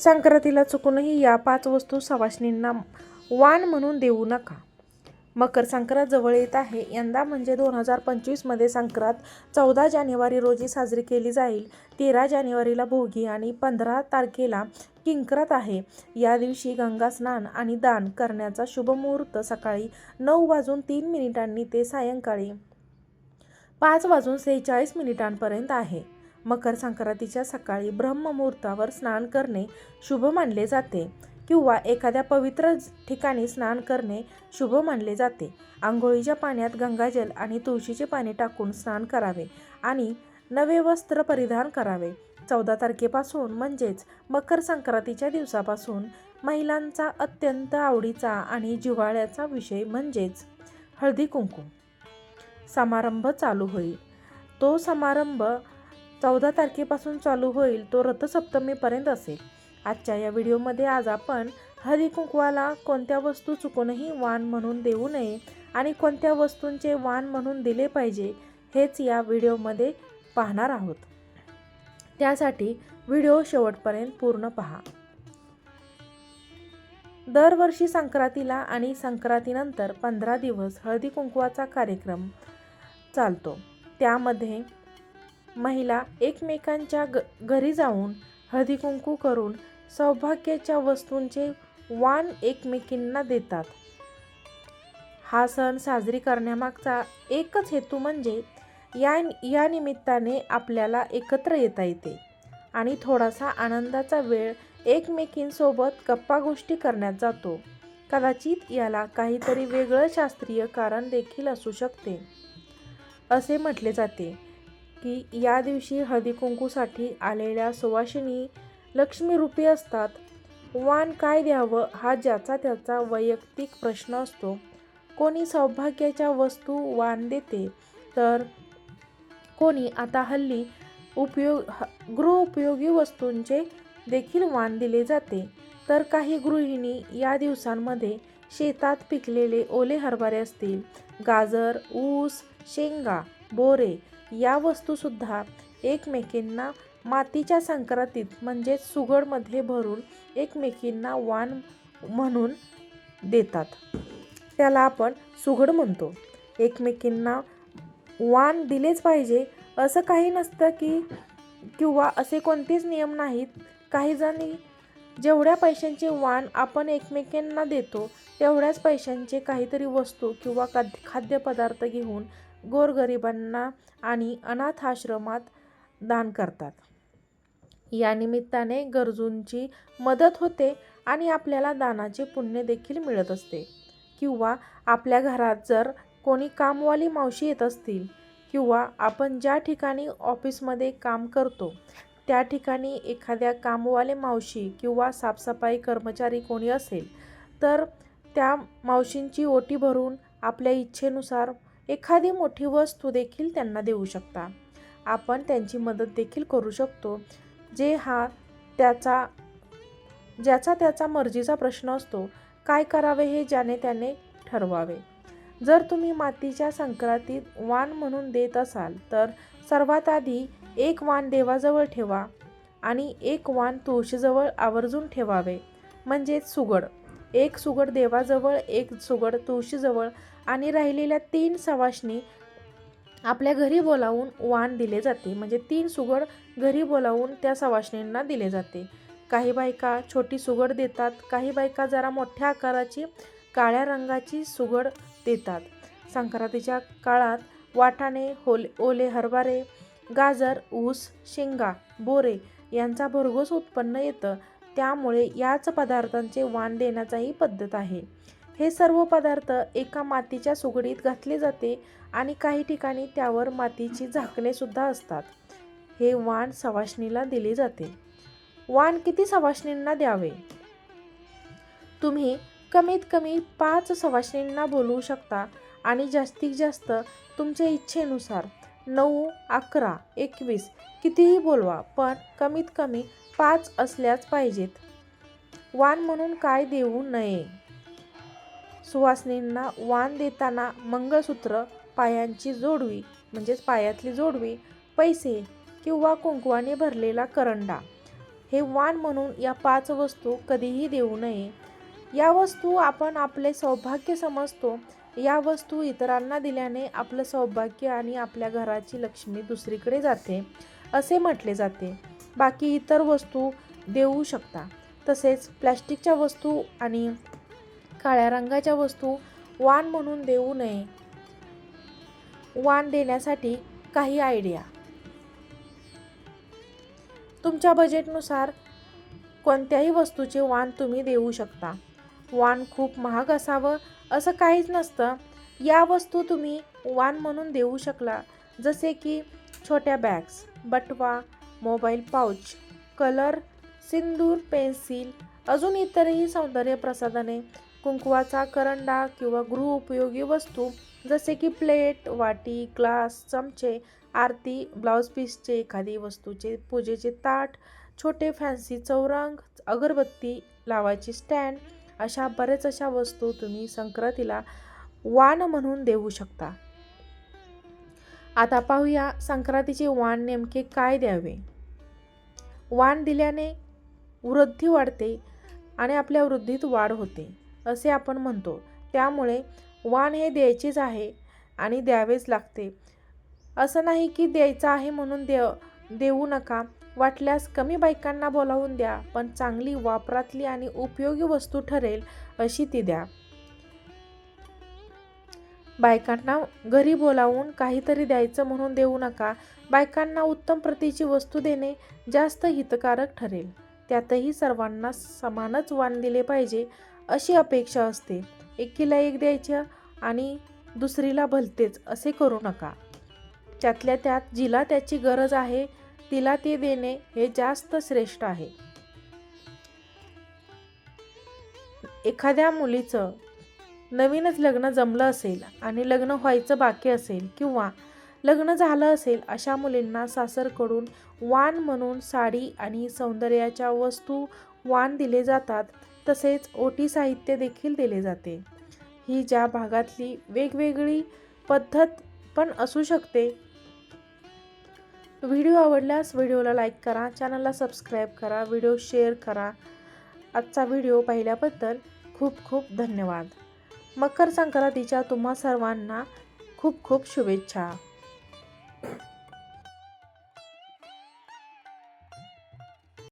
संक्रांतीला चुकूनही या पाच वस्तू सवासणींना वाण म्हणून देऊ नका. मकर संक्रांत जवळ येत आहे. यंदा म्हणजे दोन हजार पंचवीसमध्ये संक्रांत चौदा जानेवारी रोजी साजरी केली जाईल. तेरा जानेवारीला भोगी आणि पंधरा तारखेला किंक्रात आहे. या दिवशी गंगा स्नान आणि दान करण्याचा शुभमुहूर्त सकाळी नऊ वाजून तीन मिनिटांनी ते सायंकाळी पाच वाजून सेहेचाळीस मिनिटांपर्यंत आहे. मकर संक्रांतीच्या सकाळी ब्रह्ममुहूर्तावर स्नान करणे शुभ मानले जाते किंवा एखाद्या पवित्र ठिकाणी स्नान करणे शुभ मानले जाते. आंघोळीच्या पाण्यात गंगाजल आणि तुळशीचे पाणी टाकून स्नान करावे आणि नवे वस्त्र परिधान करावे. चौदा तारखेपासून म्हणजेच मकर संक्रांतीच्या दिवसापासून महिलांचा अत्यंत आवडीचा आणि जिव्हाळ्याचा विषय म्हणजेच हळदी कुंकू. समारंभ चालू होईल. तो समारंभ चौदा तारखेपासून चालू होईल तो रथसप्तमीपर्यंत असेल. आजच्या या व्हिडिओमध्ये आज आपण हळदी कुंकवाला कोणत्या वस्तू चुकूनही वाण म्हणून देऊ नये आणि कोणत्या वस्तूंचे वाण म्हणून दिले पाहिजे हेच या व्हिडिओमध्ये पाहणार आहोत. त्यासाठी व्हिडिओ शेवटपर्यंत पूर्ण पहा. दरवर्षी संक्रांतीला आणि संक्रांतीनंतर पंधरा दिवस हळदी कुंकवाचा कार्यक्रम चालतो. त्यामध्ये महिला एकमेकांच्या ग घरी जाऊन हळदीकुंकू करून सौभाग्याच्या वस्तूंचे वाण एकमेकींना देतात. हा सण साजरी करण्यामागचा एकच हेतू म्हणजे या या निमित्ताने आपल्याला एकत्र येता येते आणि थोडासा आनंदाचा वेळ एकमेकींसोबत गप्पा गोष्टी करण्यात जातो. कदाचित याला काहीतरी वेगळं शास्त्रीय कारण देखील असू शकते. असे म्हटले जाते. की या दिवशी हळदीकुंकूसाठी आलेल्या सुवासिनी लक्ष्मीरूपी असतात. वाण काय द्यावं हा ज्याचा त्याचा वैयक्तिक प्रश्न असतो. कोणी सौभाग्याच्या वस्तू वाण देते तर कोणी आता हल्ली उपयोग ह- गृहउपयोगी वस्तूंचे देखील वाण दिले जाते. तर काही गृहिणी या दिवसांमध्ये शेतात पिकलेले ओले हरभरे असतील. गाजर ऊस शेंगा बोरे या वस्तूसुद्धा एकमेकींना मातीच्या संक्रांतीत म्हणजेच सुगडमध्ये भरून एकमेकींना वाण म्हणून देतात. त्याला आपण सुगड म्हणतो. एकमेकींना वाण दिलेच पाहिजे असं काही नसतं की किंवा असे कोणतेच नियम नाहीत. काही जणी जेवढ्या पैशांचे वाण आपण एकमेकांना देतो तेवढ्याच पैशांचे काहीतरी वस्तू किंवा खाद्यपदार्थ घेऊन गोरगरिबांना आणि अनाथ आश्रमात दान करतात. या निमित्ताने गरजूंची मदत होते आणि आपल्याला दानाचे पुण्य देखील मिळत असते. किंवा आपल्या घरात जर कोणी कामवाली मावशी येत असतील किंवा आपण ज्या ठिकाणी ऑफिसमध्ये काम करतो त्या ठिकाणी एखाद्या कामवाले मावशी किंवा साफसफाई कर्मचारी कोणी असेल तर त्या मावशींची ओटी भरून आपल्या इच्छेनुसार एखादी मोठी वस्तू देखील त्यांना देऊ शकता. आपण त्यांची मदत देखील करू शकतो. जे हा त्याचा ज्याचा त्याचा मर्जीचा प्रश्न असतो काय करावे हे ज्याने त्याने ठरवावे. जर तुम्ही मातीच्या संक्रांतीत वाण म्हणून देत असाल तर सर्वात आधी एक वाण देवाजवळ ठेवा आणि एक वाण तुळशीजवळ आवर्जून ठेवावे. म्हणजेच सुगड. एक सुगड देवाजवळ एक सुगड तुळशीजवळ आणि राहिलेल्या तीन सवाशनी आपल्या घरी बोलावून वाण दिले जाते. म्हणजे तीन सुगड घरी बोलावून त्या सवाशणींना दिले जाते. काही बायका छोटी सुगड देतात काही बायका जरा मोठ्या आकाराची काळ्या रंगाची सुगड देतात. संक्रांतीच्या काळात वाटाणे होले ओले हरभरे गाजर ऊस शेंगा बोरे यांचा भरघोस उत्पन्न येतं. त्यामुळे याच पदार्थांचे वाण देण्याचाही पद्धत आहे. हे सर्व पदार्थ एका मातीच्या सुगडीत घातले जाते आणि काही ठिकाणी त्यावर मातीची झाकणे सुद्धा असतात. हे वाण सवाशणीला दिले जाते. वाण किती सवाशणींना द्यावे? तुम्ही कमीत कमी पाच सवाशणींना बोलवू शकता आणि जास्तीत जास्त तुमच्या इच्छेनुसार नऊ अकरा एकवीस कितीही बोलवा पण कमीत कमी पाच असल्याच पाहिजेत. वाण म्हणून काय देऊ नये? सुवासिनींना वाण देताना मंगळसूत्र पायांची जोडवी म्हणजेच पायातली जोडवी पैसे किंवा कुंकवाने भरलेला करंडा. हे वाण म्हणून या पाच वस्तू कधीही देऊ नये. या वस्तू आपण आपले सौभाग्य समजतो. या वस्तू इतरांना दिल्याने आपलं सौभाग्य आणि आपल्या घराची लक्ष्मी दुसरीकडे जाते असे म्हटले जाते. बाकी इतर वस्तू देऊ शकता. तसेच प्लॅस्टिकच्या वस्तू आणि काळ्या रंगाच्या वस्तू वाण म्हणून देऊ नये. वाण देण्यासाठी काही आयडिया तुमच्या बजेटनुसार कोणत्याही वस्तूचे वाण तुम्ही देऊ शकता. वाण खूप महाग असावं असं काहीच नसतं. या वस्तू तुम्ही वाण म्हणून देऊ शकला जसे की छोट्या बॅग्स बटवा mobile pouch colour sindoor pencil अजून इतरही सौंदर्य प्रसाधने कुंकवाचा करंडा किंवा गृहउपयोगी वस्तू जसे की प्लेट वाटी ग्लास चमचे आरती ब्लाऊज पीसचे एखादी वस्तूचे पूजेचे ताट छोटे फॅन्सी चौरंग अगरबत्ती लावायची स्टँड अशा बरेच अशा वस्तू तुम्ही संक्रांतीला वाण म्हणून देऊ शकता. आता पाहूया संक्रांतीचे वाण नेमके काय द्यावे? वाण दिल्याने वृद्धी वाढते आणि आपल्या वृद्धीत वाढ होते. असे आपण म्हणतो. त्यामुळे वाण हे द्यायचेच आहे आणि द्यावेच लागते. असं नाही की द्यायचं आहे म्हणून दे देऊ नका. वाटल्यास कमी बायकांना बोलावून द्या पण चांगली वापरातली आणि उपयोगी वस्तू ठरेल अशी ती द्या. बायकांना घरी बोलावून काहीतरी द्यायचं म्हणून देऊ नका. बायकांना उत्तम प्रतीची वस्तू देणे जास्त हितकारक ठरेल. त्यातही सर्वांना समानच वाण दिले पाहिजे. अशी अपेक्षा असते. एकीला एक द्यायचं आणि दुसरीला भलतेच असे करू नका. त्यातल्या त्यात जिला त्याची गरज आहे तिला ते देणे हे जास्त श्रेष्ठ आहे. एखाद्या मुलीचं नवीनच लग्न जमलं असेल आणि लग्न व्हायचं बाकी असेल किंवा लग्न झालं असेल अशा मुलींना सासरकडून वाण म्हणून साडी आणि सौंदर्याच्या वस्तू वाण दिले जातात तसेच ओटी साहित्य देखील दिले जाते. ही ज्या भागातली वेगवेगळी पद्धत पण असू शकते. व्हिडिओ आवडल्यास व्हिडिओला लाईक करा चॅनलला सबस्क्राईब करा व्हिडिओ शेअर करा. आजचा व्हिडिओ पाहिल्याबद्दल खूप खूप धन्यवाद. मकर संक्रांतीच्या तुम्हा सर्वांना खूप खूप शुभेच्छा.